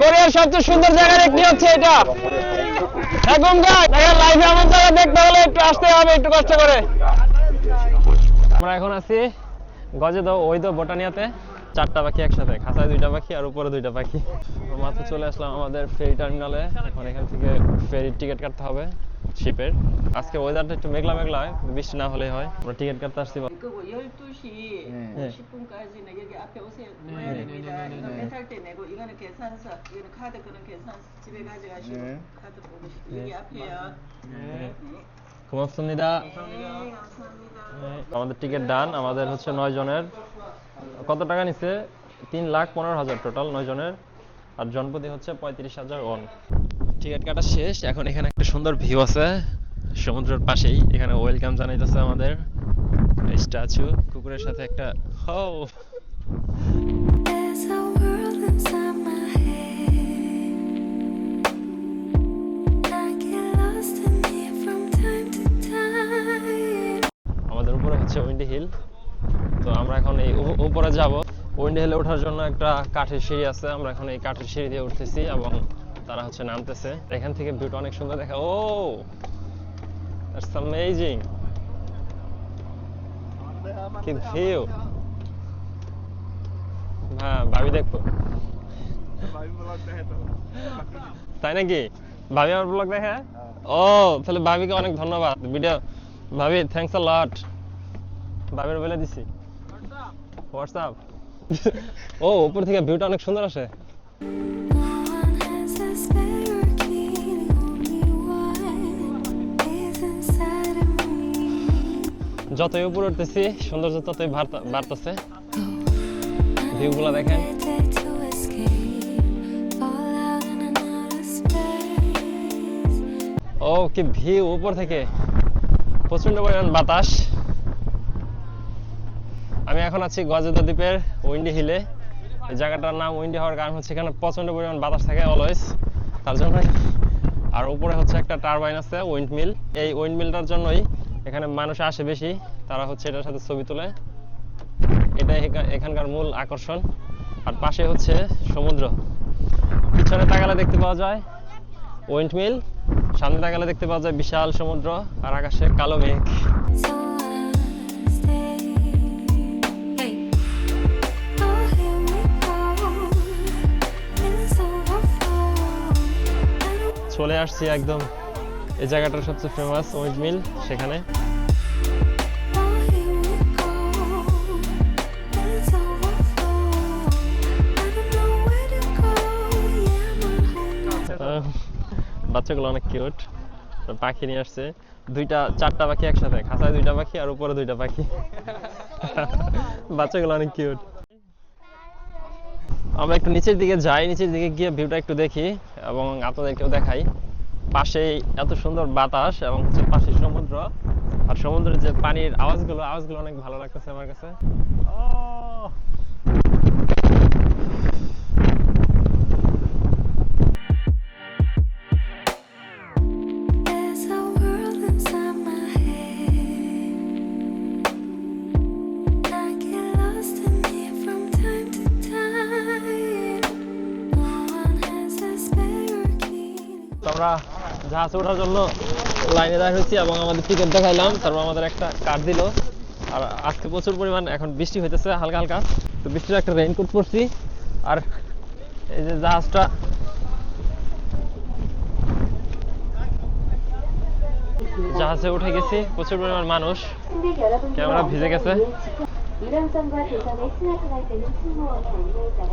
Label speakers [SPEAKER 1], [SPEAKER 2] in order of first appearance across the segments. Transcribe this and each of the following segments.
[SPEAKER 1] কোরিয়ার সবচেয়ে সুন্দর জায়গার একটি হচ্ছে এটা। এখন দেখেন লাইভে আমার জায়গা দেখতে হলে একটু আসতে হবে একটু কষ্ট করে। আমরা এখন আছি গজে তো ওই তো বোটানিয়াতে। চারটা পাখি একসাথে খাঁচায় দুইটা পাখি আর উপরে দুইটা পাখি। তো মাত্র চলে আসলাম আমাদের ফেরি টার্মিনালে। এখন এখান থেকে ফেরির টিকিট কাটতে হবে। শিপের আজকে ওয়েদারটা একটু মেঘলা মেঘলা হয় বৃষ্টি না হলে হয়। আমরা টিকিট কাটতে আসছি আমাদের টিকিট ডান আমাদের হচ্ছে নয় জনের। কত টাকা নিছে? তিন লাখ পনেরো হাজার টোটাল নয় জনের। আর জনপতি হচ্ছে পঁয়ত্রিশ হাজার ওয়ান টিকিট কাটা শেষ এখন এখানে একটা সুন্দর ভিউ আছে সমুদ্রের পাশেই এখানে ওয়েলকাম জানাইতেছে আমাদের স্ট্যাচু কুকুরের সাথে একটা হো. আমাদের উপরে হচ্ছে উইন্ডি হিল তো আমরা এখন এই উপরে যাব। উইন্ডি হিলে ওঠার জন্য একটা কাঠের সিঁড়ি আছে আমরা এখন এই কাঠের সিঁড়ি দিয়ে উঠতেছি এবং তারা হচ্ছে নামতেছে। এখান থেকে ভিউটা অনেক সুন্দর দেখা ও! দ্যাটস অ্যামেজিং কি ভিউ হ্যাঁ ভাবি দেখব। তাই নাকি? ভাবি আমার ব্লগ দেখে? ও, তাহলে ভাবিকে অনেক ধন্যবাদ। ভিডিও ভাবি থ্যাংকস আ লট ভাবির বলে দিছি। হোয়াটসঅ্যাপ ও, উপর থেকে ভিউটা অনেক সুন্দর আসে। যতই উপরে উঠতেছি, সৌন্দর্য ততই বাড়তেছে। ভিউগুলো দেখেন. ও, কি ভিউ উপর থেকে। প্রচণ্ড পরিমাণ বাতাস। আমি এখন আছি গজেদা দ্বীপের উইন্ডি হিলে। জায়গাটার নাম উইন্ডি হওয়ার কারণ হচ্ছে এখানে প্রচণ্ড পরিমাণ বাতাস থাকে অলওয়েজ তার জন্য আর উপরে হচ্ছে একটা টারবাইন আছে উইন্ড মিল এই উইন্ড মিলটার জন্যই এখানে মানুষ আসে বেশি, তারা হচ্ছে এটার সাথে ছবি তোলে। এটাই এখানকার মূল আকর্ষণ। আর পাশে হচ্ছে সমুদ্র। পিছনে তাকালে দেখতে পাওয়া যায় ওয়েন্ট মিল সামনে তাকালে দেখতে পাওয়া যায় বিশাল সমুদ্র আর আকাশে কালো মেঘ। চলে আসছি একদম এই জায়গাটার সবচেয়ে ফেমাস উইন্ড মিল সেখানে। বাচ্চাগুলো অনেক কিউট পাখি নিয়ে আসছে। দুইটা, চারটা পাখি একসাথে, খাঁচায় দুইটা পাখি আর উপরে দুইটা পাখি। বাচ্চাগুলো অনেক কিউট আমরা একটু নিচের দিকে যাই, নিচের দিকে গিয়ে ভিউটা একটু দেখি এবং আপনাদেরকেও দেখাই। পাশেই এত সুন্দর বাতাস এবং হচ্ছে পাশে সমুদ্র আর সমুদ্রের যে পানির আওয়াজগুলো আওয়াজগুলো অনেক ভালো লাগতেছে আমার কাছে আহ! গাছে ওঠার জন্য লাইনে দাঁড়িয়ে হয়েছি এবং আমাদের টিকিট দেখাইলাম। তারপর আমাদের একটা কার্ড দিল। আর আজকে প্রচুর পরিমাণ এখন বৃষ্টি হইতেছে, হালকা হালকা। তো বৃষ্টির একটা রেইনকোট পরছি। আর এই যে জাহাজটা জাহাজে উঠে গেছি। প্রচুর পরিমাণ মানুষ।
[SPEAKER 2] ক্যামেরা ভিজে গেছে।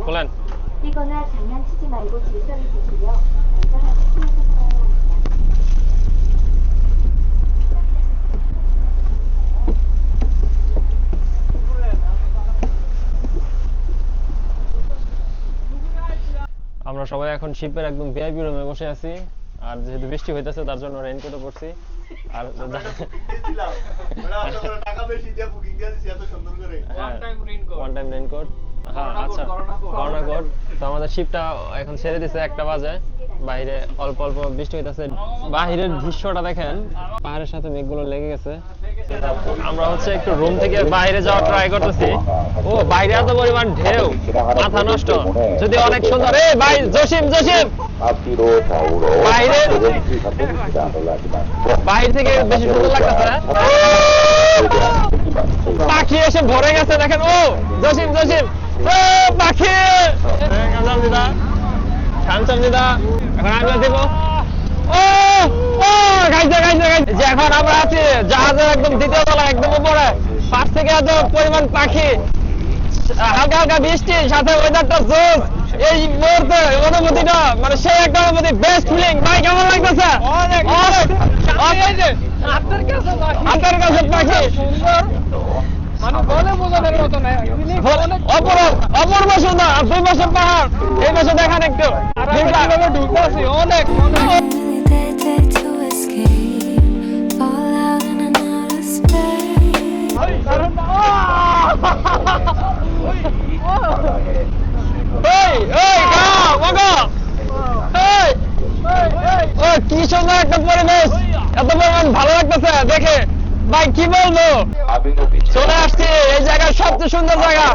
[SPEAKER 2] খোলেন
[SPEAKER 1] আমরা সবাই এখন শিপের একদম ভিআইপি রুমে বসে আছি। আর যেহেতু বৃষ্টি হইতেছে তার জন্য রেইনকোটও পরছি। আর
[SPEAKER 3] টাকা বেশি দিয়ে বুকিং দিয়ে এত সুন্দর করে।
[SPEAKER 1] ওয়ান টাইম রেইনকোট হ্যাঁ আচ্ছা। করোনা কোড তো আমাদের শিপটা এখন ছেড়ে দিছে একটা বাজে। বাইরে অল্প অল্প বৃষ্টি হইতেছে। বাহিরের দৃশ্যটা দেখেন। পাহাড়ের সাথে মেঘগুলো লেগে গেছে। আমরা হচ্ছে একটু রুম থেকে বাইরে যাওয়ার ট্রাই করতেছি। ও, বাইরে এত পরিমাণ ঢেউ, মাথা নষ্ট। যদি অনেক সুন্দর এই ভাই, জসিম জসিম! বাইরে বাইরে থেকে বেশি সুন্দর লাগতেছে পাখি এসে ভরে গেছে, দেখেন, ও! জসিম জসিম! ও, পাখি! হ্যাঁ, কাঞ্চন দিদা এখন আমরা দেবো। যে এখন আমরা আছি জাহাজের একদম দ্বিতীয় তলা একদম উপরে। পাশ থেকে এত পরিমাণ পাখি। হালকা হালকা বৃষ্টি সাথে ওয়েদারটা জোস এই মুহূর্তে অনুভূতিটা মানে সেই একটা অনুভূতি বেস্ট ফিলিং ভাই কেমন লাগতেছে? আপনার কাছে পাখি। মানে অপূর্ব সুন্দর। দুই পাশে পাহাড় এই পাশে দেখান একটু। অনেক। এত ভালো লাগতেছে দেখে। ভাই কি বলব? চলে আসছি। এই জায়গার সবচেয়ে সুন্দর জায়গা।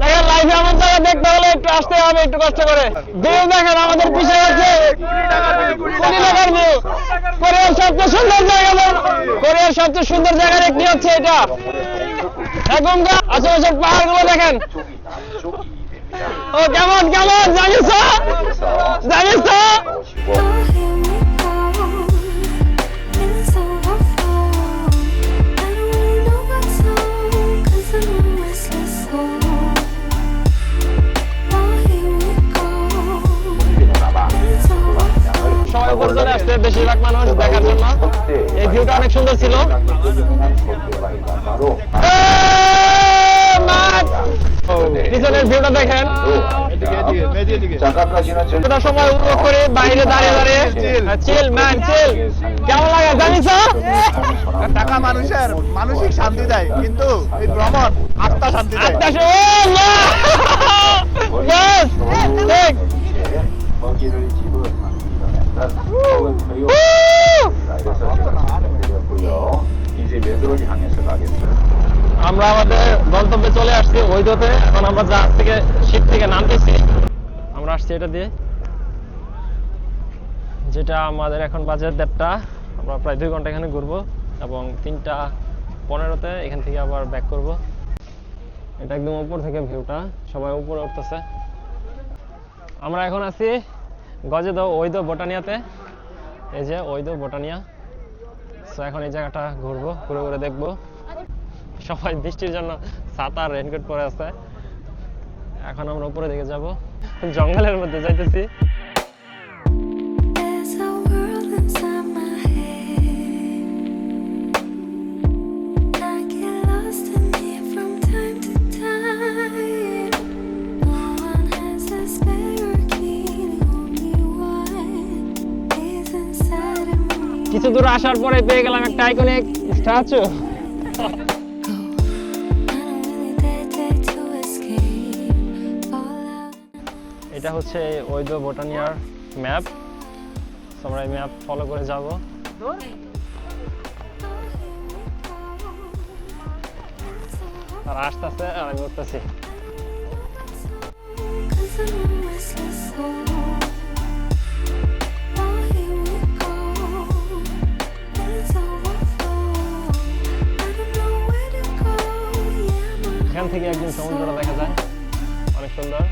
[SPEAKER 1] দেখেন লাইফে আমার জায়গা দেখতে হলে একটু আসতে হবে, একটু কষ্ট করে। ভিউ দেখেন, আমাদের পিছিয়ে আছে কোরিয়ার সবচেয়ে সুন্দর জায়গা। কোরিয়ার সবচেয়ে সুন্দর জায়গার একটি হচ্ছে এটা? এখন আশেপাশের পাহাড়গুলো দেখেন। ও, কেমন কেমন? জানিস? জানিস আসছে বেশিরভাগ মানুষ দেখার জন্য। এই ভিউটা অনেক সুন্দর ছিল। দেখেন। কেমন লাগে জানিস
[SPEAKER 3] মানসিক শান্তি দেয় কিন্তু
[SPEAKER 1] আমরা আমাদের গন্তব্যে চলে আসছি ওইদোতে এখন আমরা থেকে থেকে নামতেছি, আমরা আসছি এটা দিয়ে। যেটা আমাদের এখন বাজে দেড়টা, আমরা প্রায় দুই ঘণ্টা এখানে ঘুরবো এবং তিনটা পনেরোতে এখান থেকে আবার ব্যাক করব। এটা একদম উপর থেকে ভিউটা সবাই উপরে উঠতেছে। আমরা এখন আছি গজেদো ওইদো বোটানিয়াতে। এই যে ওই দো বোটানিয়া। সো এখন এই জায়গাটা ঘুরবো, ঘুরে ঘুরে দেখব। সবাই বৃষ্টির জন্য ছাতা রেনকোট পরে আছে। এখন আমরা উপরে দিকে যাব। জঙ্গলের মধ্যে যাইতেছি। দূর আসার পরে পেয়ে গেলাম একটা আইকনিক স্ট্যাচু. এটা হচ্ছে ওইদ বোটানিয়ার ম্যাপ। আমরা এই ম্যাপ ফলো করে যাব। আর আসতেছে, আর আমি উঠতেছি। থেকে একদিন সমুদ্রটা দেখা যায়। অনেক সুন্দর।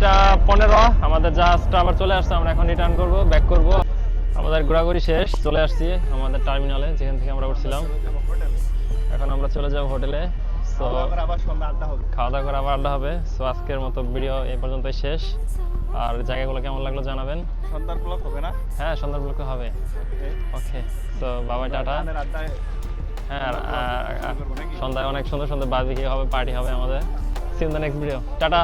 [SPEAKER 1] তিনটা পনেরো। আমাদের জাহাজটা আবার চলে আসছে আমরা এখন রিটার্ন করব ব্যাক করব। আমাদের ঘোরাঘুরি শেষ চলে আসছি আমাদের টার্মিনালে যেখান থেকে আমরা উঠছিলাম। এখন আমরা চলে যাব হোটেলে
[SPEAKER 3] হবে
[SPEAKER 1] খাওয়া দাওয়া করে আবার আড্ডা হবে। সো আজকের মতো ভিডিও এই পর্যন্তই শেষ। আর জায়গাগুলো কেমন লাগল জানাবেন?
[SPEAKER 3] সন্ধ্যার ব্লক হবে না?
[SPEAKER 1] হ্যাঁ সন্ধ্যার হবে। ওকে তো বাবাই টাটা। হ্যাঁ সন্ধ্যায় অনেক সুন্দর সুন্দর বার্বিকিউ হবে পার্টি হবে আমাদের। See in the next video tata.